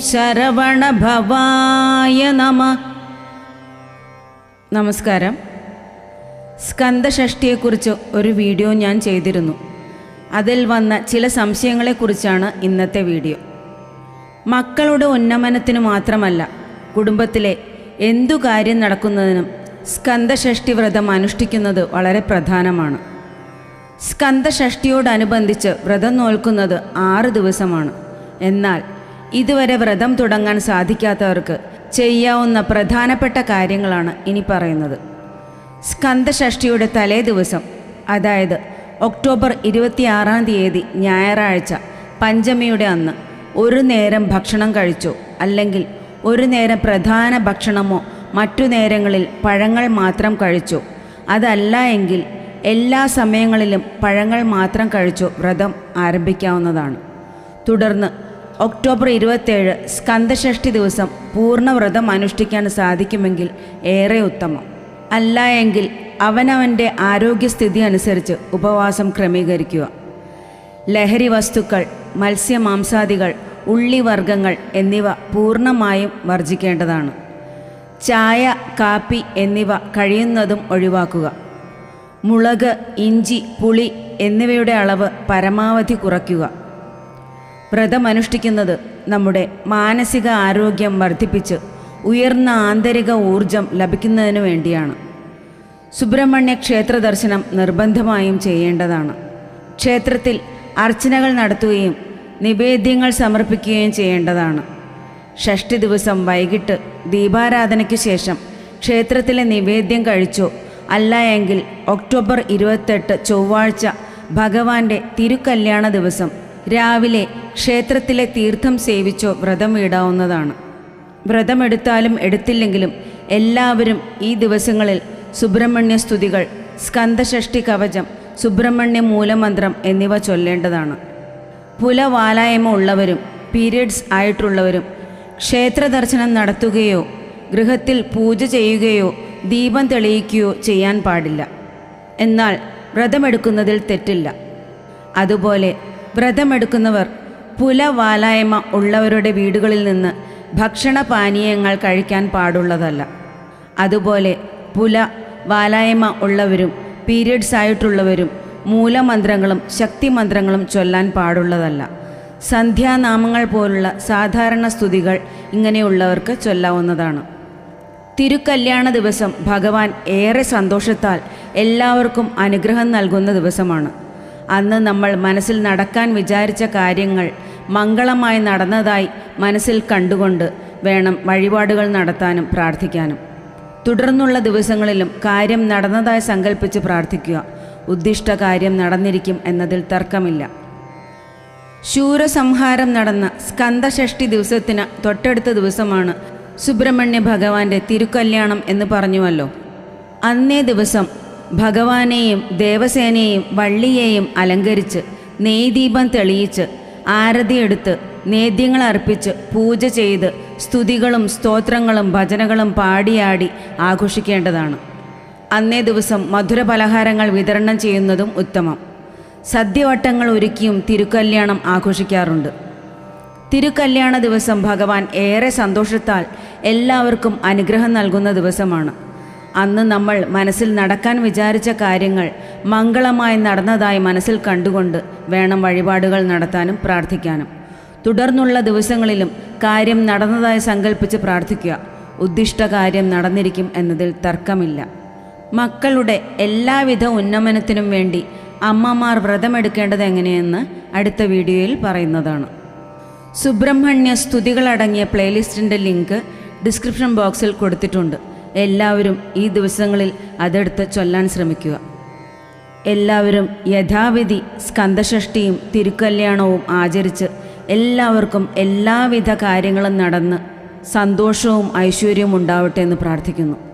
ശരവണഭവായ നമ. നമസ്കാരം. സ്കന്ദഷഷ്ടിയെക്കുറിച്ച് ഒരു വീഡിയോ ഞാൻ ചെയ്തിരുന്നു. അതിൽ വന്ന ചില സംശയങ്ങളെക്കുറിച്ചാണ് ഇന്നത്തെ വീഡിയോ. മക്കളുടെ ഉന്നമനത്തിന് മാത്രമല്ല കുടുംബത്തിലെ എന്തു കാര്യം നടക്കുന്നതിനും സ്കന്ദഷഷ്ടി വ്രതം അനുഷ്ഠിക്കുന്നത് വളരെ പ്രധാനമാണ്. സ്കന്ദഷഷ്ടിയോടനുബന്ധിച്ച് വ്രതം നോൽക്കുന്നത് ആറ് ദിവസമാണ്. എന്നാൽ ഇതുവരെ വ്രതം തുടങ്ങാൻ സാധിക്കാത്തവർക്ക് ചെയ്യാവുന്ന പ്രധാനപ്പെട്ട കാര്യങ്ങളാണ് ഇനി പറയുന്നത്. സ്കന്ദഷഷ്ടിയുടെ തലേ ദിവസം അതായത് ഒക്ടോബർ ഇരുപത്തിയാറാം തീയതി ഞായറാഴ്ച പഞ്ചമിയുടെ അന്ന് ഒരു നേരം ഭക്ഷണം കഴിച്ചോ അല്ലെങ്കിൽ ഒരു നേരം പ്രധാന ഭക്ഷണമോ മറ്റു നേരങ്ങളിൽ പഴങ്ങൾ മാത്രം കഴിച്ചോ അതല്ല എങ്കിൽ എല്ലാ സമയങ്ങളിലും പഴങ്ങൾ മാത്രം കഴിച്ചോ വ്രതം ആരംഭിക്കാവുന്നതാണ്. തുടർന്ന് ഒക്ടോബർ ഇരുപത്തേഴ് സ്കന്ദഷഷ്ടി ദിവസം പൂർണ വ്രതം അനുഷ്ഠിക്കാൻ സാധിക്കുമെങ്കിൽ ഏറെ ഉത്തമം. അല്ല എങ്കിൽ അവനവന്റെ ആരോഗ്യസ്ഥിതി അനുസരിച്ച് ഉപവാസം ക്രമീകരിക്കുക. ലഹരി വസ്തുക്കൾ മത്സ്യമാംസാദികൾ ഉള്ളിവർഗങ്ങൾ എന്നിവ പൂർണമായും വർജിക്കേണ്ടതാണ് ചായ കാപ്പി എന്നിവ കഴിയുന്നതും ഒഴിവാക്കുക. മുളക് ഇഞ്ചി പുളി എന്നിവയുടെ അളവ് പരമാവധി കുറയ്ക്കുക. വ്രതമനുഷ്ഠിക്കുന്നത് നമ്മുടെ മാനസിക ആരോഗ്യം വർദ്ധിപ്പിച്ച് ഉയർന്ന ആന്തരിക ഊർജം ലഭിക്കുന്നതിന് വേണ്ടിയാണ്. സുബ്രഹ്മണ്യ ക്ഷേത്ര ദർശനം നിർബന്ധമായും ചെയ്യേണ്ടതാണ്. ക്ഷേത്രത്തിൽ അർച്ചനകൾ നടത്തുകയും നിവേദ്യങ്ങൾ സമർപ്പിക്കുകയും ചെയ്യേണ്ടതാണ്. ഷഷ്ടി ദിവസം വൈകിട്ട് ദീപാരാധനയ്ക്ക് ശേഷം ക്ഷേത്രത്തിലെ നിവേദ്യം കഴിച്ചോ അല്ല എങ്കിൽ ഒക്ടോബർ ഇരുപത്തെട്ട് ചൊവ്വാഴ്ച ഭഗവാന്റെ തിരുക്കല്യാണ ദിവസം രാവിലെ ക്ഷേത്രത്തിലെ തീർത്ഥം സേവിച്ചോ വ്രതം ഇടാവുന്നതാണ് വ്രതമെടുത്താലും എടുത്തില്ലെങ്കിലും എല്ലാവരും ഈ ദിവസങ്ങളിൽ സുബ്രഹ്മണ്യ സ്തുതികൾ സ്കന്ദഷഷ്ടി കവചം സുബ്രഹ്മണ്യ മൂലമന്ത്രം എന്നിവ ചൊല്ലേണ്ടതാണ്. പുലവാലായ്മ ഉള്ളവരും പീരിയഡ്സ് ആയിട്ടുള്ളവരും ക്ഷേത്ര ദർശനം നടത്തുകയോ ഗൃഹത്തിൽ പൂജ ചെയ്യുകയോ ദീപം തെളിയിക്കുകയോ ചെയ്യാൻ പാടില്ല. എന്നാൽ വ്രതമെടുക്കുന്നതിൽ തെറ്റില്ല. അതുപോലെ വ്രതമെടുക്കുന്നവർ പുലവാലായ്മ ഉള്ളവരുടെ വീടുകളിൽ നിന്ന് ഭക്ഷണപാനീയങ്ങൾ കഴിക്കാൻ പാടുള്ളതല്ല. അതുപോലെ പുല വാലായ്മ ഉള്ളവരും പീരിയഡ്സ് ആയിട്ടുള്ളവരും മൂലമന്ത്രങ്ങളും ശക്തിമന്ത്രങ്ങളും ചൊല്ലാൻ പാടുള്ളതല്ല. സന്ധ്യാനാമങ്ങൾ പോലുള്ള സാധാരണ സ്തുതികൾ ഇങ്ങനെയുള്ളവർക്ക് ചൊല്ലാവുന്നതാണ്. തിരുക്കല്യാണ ദിവസം ഭഗവാൻ ഏറെ സന്തോഷത്താൽ എല്ലാവർക്കും അനുഗ്രഹം നൽകുന്ന ദിവസമാണ്. അന്ന് നമ്മൾ മനസ്സിൽ നടക്കാൻ വിചാരിച്ച കാര്യങ്ങൾ മംഗളമായി നടന്നതായി മനസ്സിൽ കണ്ടുകൊണ്ട് വേണം വഴിപാടുകൾ നടത്താനും പ്രാർത്ഥിക്കാനും. തുടർന്നുള്ള ദിവസങ്ങളിലും കാര്യം നടന്നതായി സങ്കല്പിച്ച് പ്രാർത്ഥിക്കുക. ഉദ്ദിഷ്ട കാര്യം നടന്നിരിക്കും എന്നതിൽ തർക്കമില്ല. ശൂരസംഹാരം നടന്ന സ്കന്ദഷഷ്ടി ദിവസത്തിന് തൊട്ടടുത്ത ദിവസമാണ് സുബ്രഹ്മണ്യ ഭഗവാന്റെ തിരുക്കല്യാണം എന്ന് പറഞ്ഞുവല്ലോ. അന്നേ ദിവസം ഭഗവാനെയും ദേവസേനയെയും വള്ളിയെയും അലങ്കരിച്ച് നെയ്ദീപം തെളിയിച്ച് ആരതിയെടുത്ത് നേദ്യങ്ങൾ അർപ്പിച്ച് പൂജ ചെയ്ത് സ്തുതികളും സ്തോത്രങ്ങളും ഭജനകളും പാടിയാടി ആഘോഷിക്കേണ്ടതാണ്. അന്നേ ദിവസം മധുര പലഹാരങ്ങൾ വിതരണം ചെയ്യുന്നതും ഉത്തമം. സദ്യവട്ടങ്ങൾ ഒരുക്കിയും തിരുക്കല്യാണം ആഘോഷിക്കാറുണ്ട്. തിരുക്കല്യാണ ദിവസം ഭഗവാൻ ഏറെ സന്തോഷത്താൽ എല്ലാവർക്കും അനുഗ്രഹം നൽകുന്ന ദിവസമാണ്. അന്ന് നമ്മൾ മനസ്സിൽ നടക്കാൻ വിചാരിച്ച കാര്യങ്ങൾ മംഗളമായി നടന്നതായി മനസ്സിൽ കണ്ടുകൊണ്ട് വേണം വഴിപാടുകൾ നടത്താനും പ്രാർത്ഥിക്കാനും. തുടർന്നുള്ള ദിവസങ്ങളിലും കാര്യം നടന്നതായി സങ്കല്പിച്ച് പ്രാർത്ഥിക്കുക. ഉദ്ദിഷ്ട കാര്യം നടന്നിരിക്കും എന്നതിൽ തർക്കമില്ല. മക്കളുടെ എല്ലാവിധ ഉന്നമനത്തിനും വേണ്ടി അമ്മമാർ വ്രതമെടുക്കേണ്ടത് എങ്ങനെയെന്ന് അടുത്ത വീഡിയോയിൽ പറയുന്നതാണ്. സുബ്രഹ്മണ്യ സ്തുതികളടങ്ങിയ പ്ലേലിസ്റ്റിന്റെ ലിങ്ക് ഡിസ്ക്രിപ്ഷൻ ബോക്സിൽ കൊടുത്തിട്ടുണ്ട്. എല്ലാവരും ഈ ദിവസങ്ങളിൽ അതെടുത്ത് ചൊല്ലാൻ ശ്രമിക്കുക. എല്ലാവരും യഥാവിധി സ്കന്ദഷഷ്ടിയും തിരുക്കല്യാണവും ആചരിച്ച് എല്ലാവർക്കും എല്ലാവിധ കാര്യങ്ങളും നടന്ന് സന്തോഷവും ഐശ്വര്യവും ഉണ്ടാവട്ടെ എന്ന് പ്രാർത്ഥിക്കുന്നു.